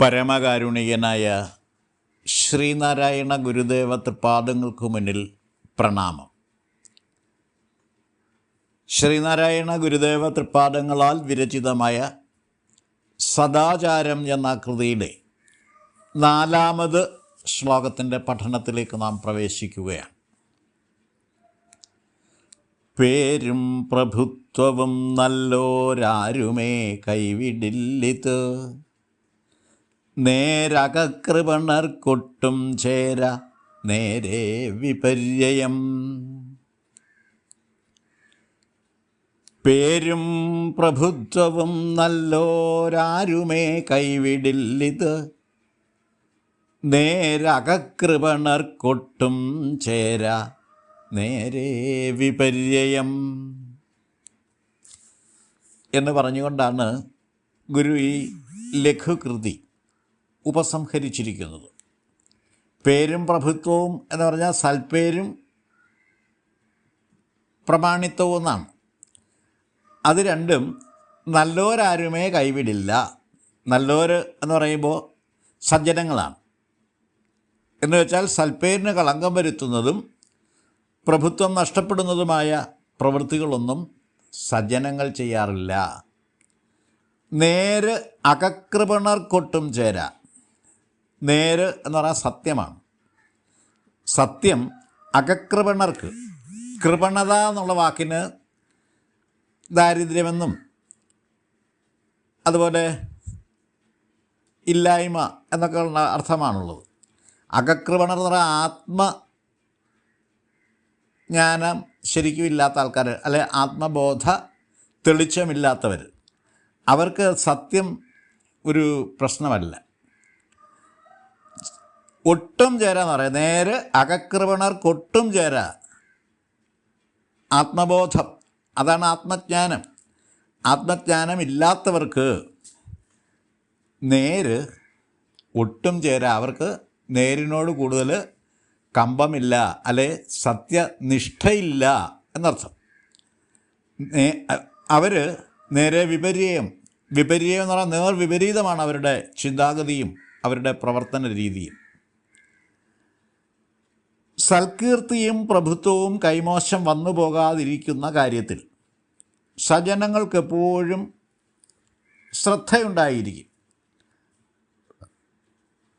പരമകാരുണികനായ ശ്രീനാരായണ ഗുരുദേവ തൃപാദങ്ങൾക്ക് മുന്നിൽ പ്രണാമം. ശ്രീനാരായണ ഗുരുദേവ തൃപാദങ്ങളാൽ വിരചിതമായ സദാചാരം എന്ന കൃതിയുടെ നാലാമത് ശ്ലോകത്തിന്റെ പഠനത്തിലേക്ക് നാം പ്രവേശിക്കുകയാണ്. പേരും പ്രഭുത്വവും നല്ലോരാരുമേ കൈവിടില്ലിത്. നേരകൃപണർക്കൊട്ടും ചേര നേരെ വിപര്യം പേരും പ്രഭുത്വവും നല്ലോരാരുമേ കൈവിടില്ലിത്? നേരകൃപണർക്കൊട്ടും ചേര നേരെ വിപര്യം എന്ന് പറഞ്ഞുകൊണ്ടാണ് ഗുരു ഈ ലഘുകൃതി ഉപസംഹരിച്ചിരിക്കുന്നത്. പേരും പ്രഭുത്വവും എന്ന് പറഞ്ഞാൽ സൽപ്പേരും പ്രമാണിത്വവും എന്നാണ് അത് രണ്ടും നല്ലോരാരുമേ കൈവിടില്ല. നല്ലോർ എന്ന് പറയുമ്പോൾ സജ്ജനങ്ങളാണ്. എന്ന് വെച്ചാൽ സൽപ്പേരിന് കളങ്കം വരുത്തുന്നതും പ്രഭുത്വം നഷ്ടപ്പെടുന്നതുമായ പ്രവൃത്തികളൊന്നും സജ്ജനങ്ങൾ ചെയ്യാറില്ല. നേര് അകകൃപണർക്കൊട്ടും ചേരാ. നേര് എന്ന് പറഞ്ഞാൽ സത്യമാണ്. സത്യം അകകൃപണർക്ക് കൃപണത എന്നുള്ള വാക്കിന് ദാരിദ്ര്യമെന്നും അതുപോലെ ഇല്ലായ്മ എന്നൊക്കെ ഉള്ള അർത്ഥമാണുള്ളത്. അകകൃപണർ എന്ന് പറഞ്ഞാൽ ആത്മ ജ്ഞാനം ശരിക്കും ഇല്ലാത്ത ആൾക്കാർ അല്ലെ ആത്മബോധ തെളിച്ചമില്ലാത്തവർ അവർക്ക് സത്യം ഒരു പ്രശ്നമല്ല. ഒട്ടും ചേരാന്ന് പറയാം. നേരെ കൊട്ടും ചേരാ. ആത്മബോധം. അതാണ് ആത്മജ്ഞാനം. ആത്മജ്ഞാനം ഇല്ലാത്തവർക്ക് നേര് ഒട്ടും ചേരാ. അവർക്ക് നേരിനോട് കൂടുതൽ കമ്പമില്ല അല്ലെ സത്യനിഷ്ഠയില്ല എന്നർത്ഥം. അവർ നേരെ വിപര്യം വിപര്യം എന്ന് പറഞ്ഞാൽ നേർ വിപരീതമാണ് അവരുടെ ചിന്താഗതിയും അവരുടെ പ്രവർത്തന രീതിയും. സൽകീർത്തിയും പ്രഭുത്വവും കൈമോശം വന്നു പോകാതിരിക്കുന്ന കാര്യത്തിൽ സജനങ്ങൾക്കെപ്പോഴും ശ്രദ്ധയുണ്ടായിരിക്കും.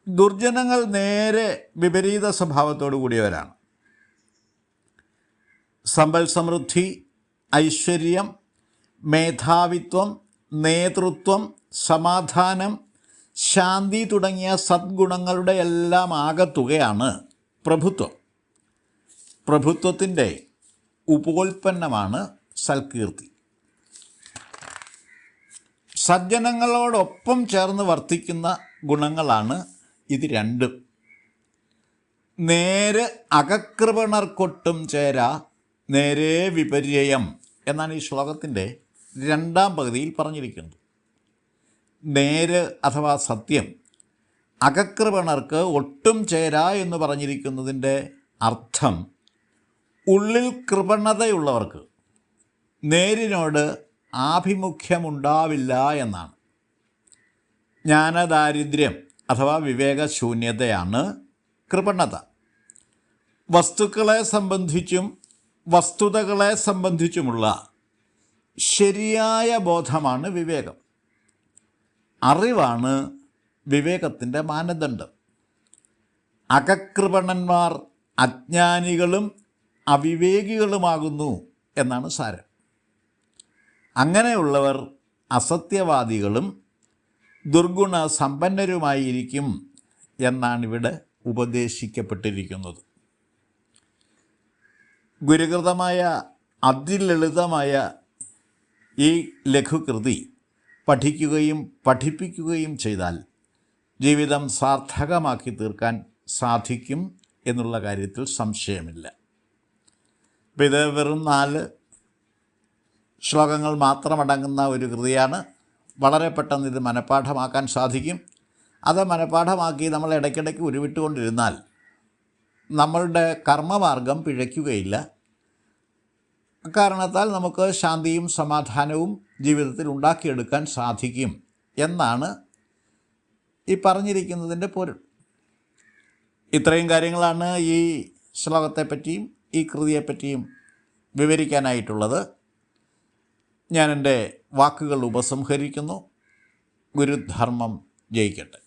ദുർജനങ്ങൾ നേരെ വിപരീത സ്വഭാവത്തോടു കൂടിയവരാണ്. സമ്പൽ സമൃദ്ധി ഐശ്വര്യം മേധാവിത്വം നേതൃത്വം സമാധാനം ശാന്തി തുടങ്ങിയ സദ്ഗുണങ്ങളുടെ എല്ലാം ആകത്തുകയാണ് പ്രഭുത്വം. പ്രഭുത്വത്തിന്റെ ഉപോൽപ്പന്നമാണ് സൽകീർത്തി. സജ്ജനങ്ങളോടൊപ്പം ചേർന്ന് വർത്തിക്കുന്ന ഗുണങ്ങളാണ് ഇത് രണ്ടും. നേര് അകകൃപണർക്കൊട്ടും ചേര നേരെ വിപര്യം എന്നാണ് ഈ ശ്ലോകത്തിന്റെ രണ്ടാം പകുതിയിൽ പറഞ്ഞിരിക്കുന്നത്. നേര് അഥവാ സത്യം അകകൃപണർക്ക് ഒട്ടും ചേരാ എന്ന് പറഞ്ഞിരിക്കുന്നതിന്റെ അർത്ഥം ഉള്ളിൽ കൃപണതയുള്ളവർക്ക് നേരിനോട് ആഭിമുഖ്യമുണ്ടാവില്ല എന്നാണ്. ജ്ഞാനദാരിദ്ര്യം അഥവാ വിവേകശൂന്യതയാണ് കൃപണത. വസ്തുക്കളെ സംബന്ധിച്ചും വസ്തുതകളെ സംബന്ധിച്ചുമുള്ള ശരിയായ ബോധമാണ് വിവേകം. അറിവാണ് വിവേകത്തിന്റെ മാനദണ്ഡം. അകകൃപണന്മാർ അജ്ഞാനികളും അവിവേകികളുമാകുന്നു എന്നാണ് സാരം. അങ്ങനെയുള്ളവർ അസത്യവാദികളും ദുർഗുണ സമ്പന്നരുമായിരിക്കും എന്നാണിവിടെ ഉപദേശിക്കപ്പെട്ടിരിക്കുന്നത്. ഗുരുകൃതമായ അതിലളിതമായ ഈ ലഘുകൃതി പഠിക്കുകയും പഠിപ്പിക്കുകയും ചെയ്താൽ ജീവിതം സാർത്ഥകമാക്കി തീർക്കാൻ സാധിക്കും എന്നുള്ള കാര്യത്തിൽ സംശയമില്ല. അപ്പം ഇത് വെറും നാല് ശ്ലോകങ്ങൾ മാത്രമടങ്ങുന്ന ഒരു കൃതിയാണ്. വളരെ പെട്ടെന്ന് ഇത് മനഃപ്പാഠമാക്കാൻ സാധിക്കും. അത് മനഃപ്പാഠമാക്കി നമ്മൾ ഇടയ്ക്കിടയ്ക്ക് ഉരുവിട്ടുകൊണ്ടിരുന്നാൽ നമ്മളുടെ കർമ്മമാർഗം പിഴയ്ക്കുകയില്ല. അക്കാരണത്താൽ നമുക്ക് ശാന്തിയും സമാധാനവും ജീവിതത്തിൽ ഉണ്ടാക്കിയെടുക്കാൻ സാധിക്കും എന്നാണ് ഈ പറഞ്ഞിരിക്കുന്നതിന്റെ പൊരുൾ. ഇത്രയും കാര്യങ്ങളാണ് ഈ ശ്ലോകത്തെപ്പറ്റിയും ഈ കൃതിയെപ്പറ്റിയും വിവരിക്കാനായിട്ടുള്ളത് ഞാൻ എന്റെ വാക്കുകൾ ഉപസംഹരിക്കുന്നു. ഗുരുധർമ്മം ജയിക്കട്ടെ.